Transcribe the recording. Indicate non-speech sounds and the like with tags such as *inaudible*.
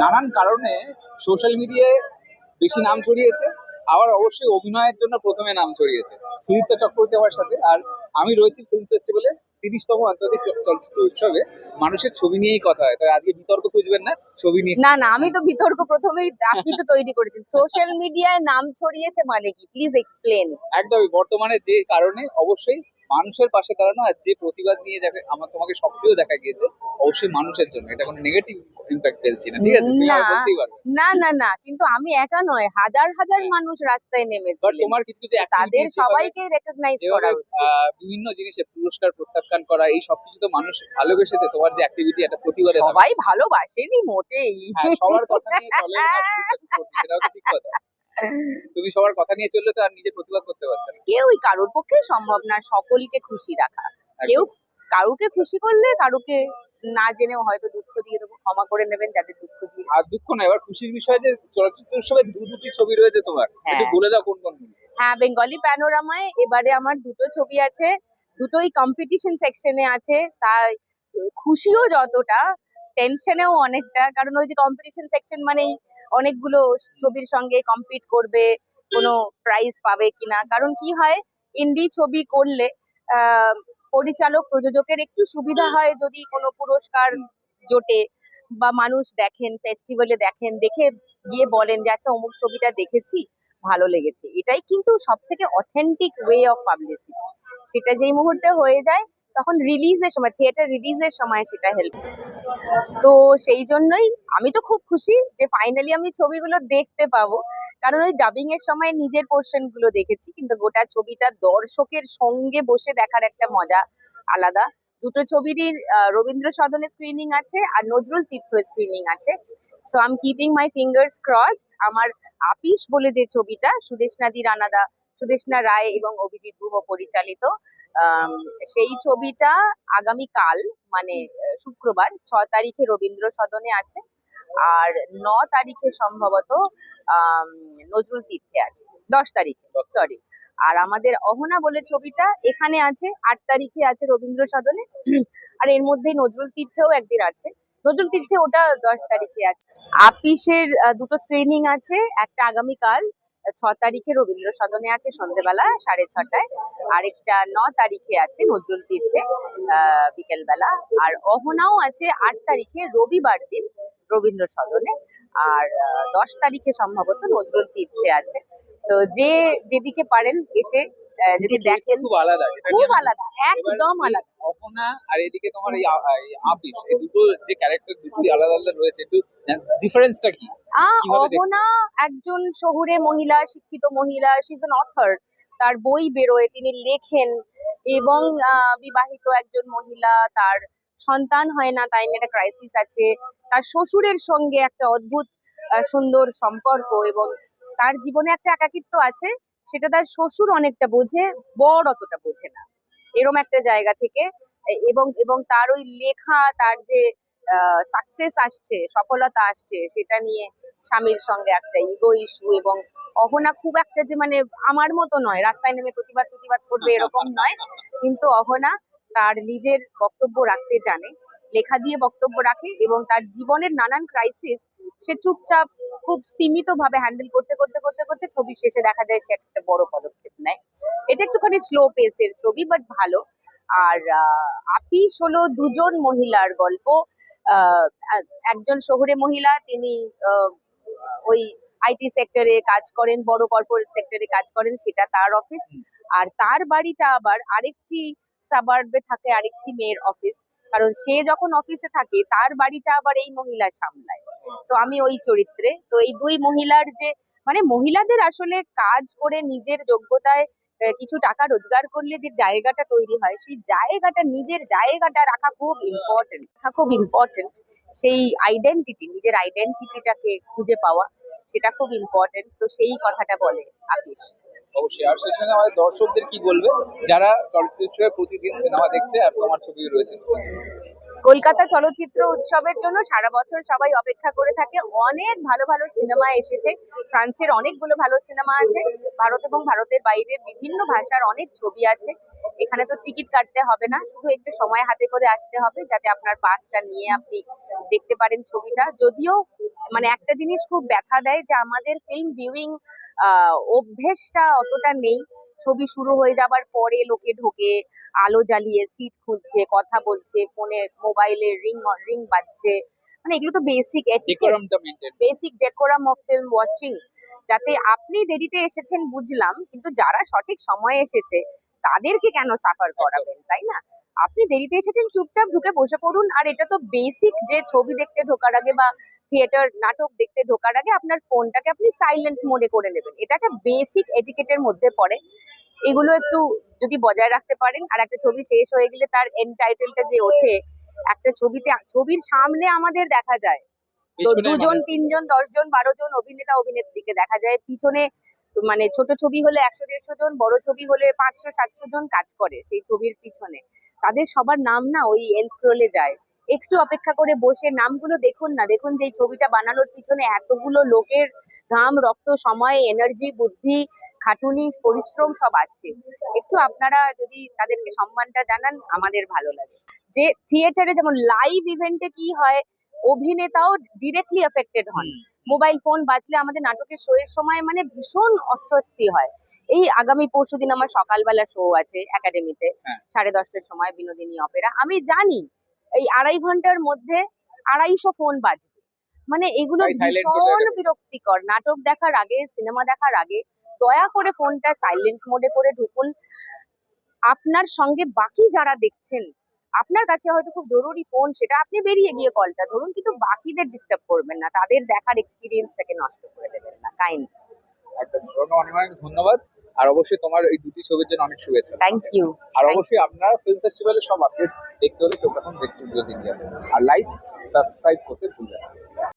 নানান কারণে সোশ্যাল মিডিয়ায় বেশি নাম ছড়িয়েছে। আবার অবশ্যই অভিনয়ের জন্য প্রথমে নাম ছড়িয়েছে। সুদীপ্ত চক্রবর্তী আমার সাথে। আর আমি রয়েছি ফিল্ম ফেস্টিভ্যালে তিরিশতম আন্তর্জাতিক চলচ্চিত্র উৎসবে। মানুষের ছবি নিয়েই কথা হয়। তাই আজকে বিতর্ক খুঁজবেন না ছবি নিয়ে। না না আমি তো বিতর্ক প্রথমেই আপনি তো তৈরি করেছেন। সোশ্যাল মিডিয়ায় নাম ছড়িয়েছে মানে কি? প্লিজ এক্সপ্লেন একদমই। বর্তমানে যে কারণে অবশ্যই মানুষের পাশে দাঁড়ানো আর যে প্রতিবাদ নিয়ে যাবে আমার তোমাকে সক্রিয় দেখা গিয়েছে অবশ্যই মানুষের জন্য। এটা কোনো নেগেটিভ ইম্প্যাক্ট ফেলছি না ঠিক আছে? না। না। না কিন্তু আমি একা নয় হাজার হাজার মানুষ রাস্তায় নেমেছিলেন তোমার কিছু কিছু তাদের সবাইকে রেকগনাইজ করা বিভিন্ন জিনিসে পুরস্কার প্রত্যাখ্যান করা এই সবকিছু তো মানুষ ভালোবেসেছে তোমার যে অ্যাক্টিভিটি একটা প্রতিবাদে। সবাই ভালোবাসেনি মোটেই। হ্যাঁ সবার কথা নিয়ে চলে *laughs* না সেটাও ঠিক কথা। *laughs* তুমি সবার কথা নিয়ে চললে তো আর নিজে প্রতিবাদ করতে পারতে না। কেউই কারোর পক্ষে সম্ভব না সকলকে খুশি রাখা। কেউ কারুকে খুশি করলে কারুকে না জেনেও হয়তো দুঃখ দিয়ে দেবো ক্ষমা করে নেবেন যাদের দুঃখ দিয়ে। আর দুঃখ না এবার খুশির বিষয় যে চলচ্চিত্র উৎসবে দু দুটি ছবি রয়েছে তোমার। হ্যাঁ। একটু বলে দাও কোন কোন হ্যাঁ বেঙ্গলি প্যানোরামায় এবারে আমার দুটো ছবি আছে দুটোই কম্পিটিশন সেকশনে আছে তাই খুশিও যতটা টেনশনেও অনেকটা কারণ ওই যে কম্পিটিশন সেকশন মানেই অনেকগুলো ছবির সঙ্গে কম্পিট করবে, কোনো প্রাইজ পাবে কিনা। কারণ কি হয় ইন্ডি ছবি করলে পরিচালক, প্রযোজকের একটু সুবিধা হয় যদি কোনো পুরস্কার জোটে বা মানুষ দেখেন ফেস্টিভ্যালে দেখেন, দেখে গিয়ে বলেন যে আচ্ছা অমুক ছবিটা দেখেছি, ভালো লেগেছে। এটাই কিন্তু সব থেকে অথেন্টিক ওয়ে অফ পাবলিসিটি সেটা যেই মুহূর্তে হয়ে যায় তখন রিলিজের সময় থিয়েটার রিলিজের সময় সেটা হেল্প তো সেই জন্যই আমি তো খুব খুশি যে ফাইনালি আমি ছবিগুলো দেখতে পাবো। কারণ ওই ডাবিং এর সময় নিজের পোর্শনগুলো দেখেছি, কিন্তু গোটা ছবিটা দর্শকের সঙ্গে বসে দেখার একটা মজা আলাদা। দুটো ছবিরই রবীন্দ্র সদনে স্ক্রিনিং আছে আর নজরুল তীর্থ স্ক্রিনিং আছে। So I am keeping my fingers crossed আমার আপিস বলে যে ছবিটা সুদেশনাদি রানাদা সুদেশনা রায় এবং অভিজিৎ গুহ পরিচালিত সেই ছবিটা আগামী কাল মানে শুক্রবার ছ তারিখে রবীন্দ্র সদনে আছে আর ন তারিখে সম্ভবত নজরুল তীর্থে আছে। দশ তারিখে সরি আর আমাদের অহনা বলে ছবিটা এখানে আছে আট তারিখে আছে রবীন্দ্র সদনে। আর এর মধ্যে নজরুল তীর্থেও একদিন আছে। নজরুল তীর্থে ওটা দশ তারিখে আছে। আপিসের দুটো স্ক্রিনিং আছে একটা আগামীকাল ছ তারিখে রবীন্দ্র সদনে আছে, সন্ধেবেলা সাড়ে ছটায়। আরেকটা ন তারিখে আছে নজরুল তীর্থে বিকেলবেলা। আর অহনাও আছে আট তারিখে রবিবার দিন রবীন্দ্র সদনে। আর দশ তারিখে সম্ভবত নজরুল তীর্থে আছে। তো যে, যেদিকে পারেন এসে যদি দেখেন খুব আলাদা খুব আলাদা একদম আলাদা। অহনা আর এদিকে তোমার এই আপিস এই দুটো যে ক্যারেক্টার দুটোই আলাদা আলাদা রয়েছে একটু ডিফারেন্সটা কি? অহনা একজন শহুরে মহিলা শিক্ষিত মহিলা শিজ অ্যান অথর তার বই বেরোয় তিনি লেখেন এবং বিবাহিত একজন মহিলা তার সন্তান হয় না তাই একটা ক্রাইসিস আছে। তার শ্বশুরের সঙ্গে একটা অদ্ভুত সুন্দর সম্পর্ক এবং তার জীবনে একটা একাকিত্ব আছে। সেটা তার শ্বশুর অনেকটা বোঝে, বর অতটা বোঝে না। এরম একটা জায়গা থেকে এবং এবং তার ওই লেখা, তার যে সাকসেস আসছে, সফলতা আসছে, সেটা নিয়ে স্বামীর সঙ্গে একটা ইগো ইস্যু এবং অহনা খুব একটা যে মানে আমার মতো নয়। রাস্তায় নেমে প্রতিবাদ প্রতিবাদ করবে এরকম নয়। কিন্তু অহনা তার নিজের বক্তব্য রাখতে জানে, লেখা দিয়ে বক্তব্য রাখে এবং তার জীবনের নানান ক্রাইসিস সে চুপচাপ খুব সীমিত ভাবে হ্যান্ডেল করতে করতে করতে করতে ছবির শেষে দেখা যায় সে একটা বড় পদক্ষেপ নেয়। এটা একটুখানি স্লো পেসের ছবি বাট ভালো। আর আপিস হলো দুজন মহিলার গল্প। একজন শহুরে মহিলা তিনি ওই আইটি সেক্টরে কাজ করেন বড় কর্পোরেট সেক্টরে কাজ করেন সেটা তার অফিস আর তার বাড়িটা আবার আরেকটি সাবার্বে থাকে আরেকটি মেয়ের অফিস কারণ সে যখন অফিসে থাকে তার বাড়িটা আবার এই মহিলা সামলায়। তো আমি ওই চরিত্রে। তো এই দুই মহিলার যে মানে মহিলাদের আসলে কাজ করে নিজের যোগ্যতায় কিছু টাকা রোজগার করলে যে জায়গাটা তৈরি হয়, সেই জায়গাটা, নিজের জায়গাটা রাখা খুব ইম্পর্টেন্ট রাখা খুব ইম্পর্টেন্ট সেই আইডেন্টিটি নিজের আইডেন্টিটিটাকে খুঁজে পাওয়া, সেটা খুব ইম্পর্টেন্ট তো সেই কথাটা বলে আপিস। অবশ্যই। আর সেখানে আমাদের দর্শকদের কি বলবে? যারা চলচ্চিত্র উৎসবে প্রতিদিন সিনেমা দেখছে আর তোমার ছবি রয়েছে। কলকাতা চলচ্চিত্র উৎসবের জন্য সারা বছর সবাই অপেক্ষা করে থাকে। অনেক ভালো ভালো সিনেমা এসেছে। ফ্রান্সের অনেকগুলো ভালো সিনেমা আছে। ভারত এবং ভারতের বাইরে বিভিন্ন ভাষার অনেক ছবি আছে। এখানে তো টিকিট কাটতে হবে না, শুধু একটু সময় হাতে করে আসতে হবে যাতে আপনার পাসটা নিয়ে আপনি দেখতে পারেন ছবিটা। যদিও মানে একটা জিনিস খুব ব্যথা দেয় যে আমাদের ফিল্ম ভিউইং অভ্যেসটা অতটা নেই। ছবি শুরু হয়ে যাবার পরে লোকে ঢোকে আলো জ্বালিয়ে সিট খুঁজছে কথা বলছে ফোনে মোবাইলে রিং রিং বাজছে। মানে এগুলো তো basic basic decorum of film watching যাতে আপনি দেরিতে এসেছেন বুঝলাম কিন্তু যারা সঠিক সময়ে এসেছে তাদেরকে কেন সাফার করাবেন তাই না? আপনি দেরিতে এসেছেন চুপচাপ ঢুকে বসে পড়ুন। আর এটা তো বেসিক যে ছবি দেখতে ঢোকার আগে বা থিয়েটার নাটক দেখতে ঢোকার আগে আপনার ফোনটাকে আপনি সাইলেন্ট মোডে করে নেবেন। এটা একটা বেসিক এটিকেটের মধ্যে পড়ে। এগুলো একটু যদি বজায় রাখতে পারেন আর একটা ছবি শেষ হয়ে গেলে তার এন্ড টাইটেলটা যে ওঠে একটা ছবিতে ছবির সামনে আমাদের দেখা যায়। তো দুজন তিনজন দশজন বারো জন অভিনেতা অভিনেত্রীকে দেখা যায়। পিছনে মানে ছোট ছবি হলে একশো দেড়শো জন, বড় ছবি হলে পাঁচশো, সাতশো জন কাজ করে সেই ছবির পিছনে। তাদের সবার নাম না ওই এন্ড স্ক্রোলে যায়। একটু অপেক্ষা করে বসে নামগুলো দেখুন না, দেখুন যে ছবিটা বানানোর পিছনে এতগুলো লোকের ঘাম, রক্ত, সময় এনার্জি বুদ্ধি, খাটুনি, পরিশ্রম সব আছে। একটু আপনারা যদি তাদেরকে সম্মানটা জানান, আমাদের ভালো লাগে। যে থিয়েটারে যেমন লাইভ ইভেন্টে কি হয় অভিনেতাও ডিরেক্টলি এফেক্টেড হন। মোবাইল ফোন বাজলে আমাদের নাটকের শো এর সময় মানে ভীষণ অস্বস্তি হয়। এই আগামী পরশু দিন আমার সকালবেলা শো আছে একাডেমিতে হ্যাঁ। সাড়ে দশটার সময় বিনোদিনী অপেরা। আমি জানি এই আড়াই ঘণ্টার মধ্যে আড়াইশো ফোন বাজবে। মানে এগুলো ভীষণ বিরক্তিকর। নাটক দেখার আগে সিনেমা দেখার আগে দয়া করে ফোনটা সাইলেন্ট মোডে করে ঢুকুন। আপনার সঙ্গে বাকি যারা দেখছেন আপনার কাছে হয়তো খুব জরুরি ফোন সেটা আপনি বেরিয়ে গিয়ে কলটা ধরুন কিন্তু বাকিদের ডিস্টার্ব করবেন না। তাদের দেখার এক্সপিরিয়েন্সটাকে নষ্ট করে দেবেন না কাইন্ড একদম। অনেক অনেক ধন্যবাদ। আর অবশ্যই তোমার এই দুটি ছবির জন্য অনেক শুভেচ্ছা। থ্যাংক ইউ আর অবশ্যই আপনারা ফিল্ম ফেস্টিভ্যালের সব আপডেট দেখতে হলে চোখ এখন দিন আর লাইক সাবস্ক্রাইব করতে ভুলবেন না।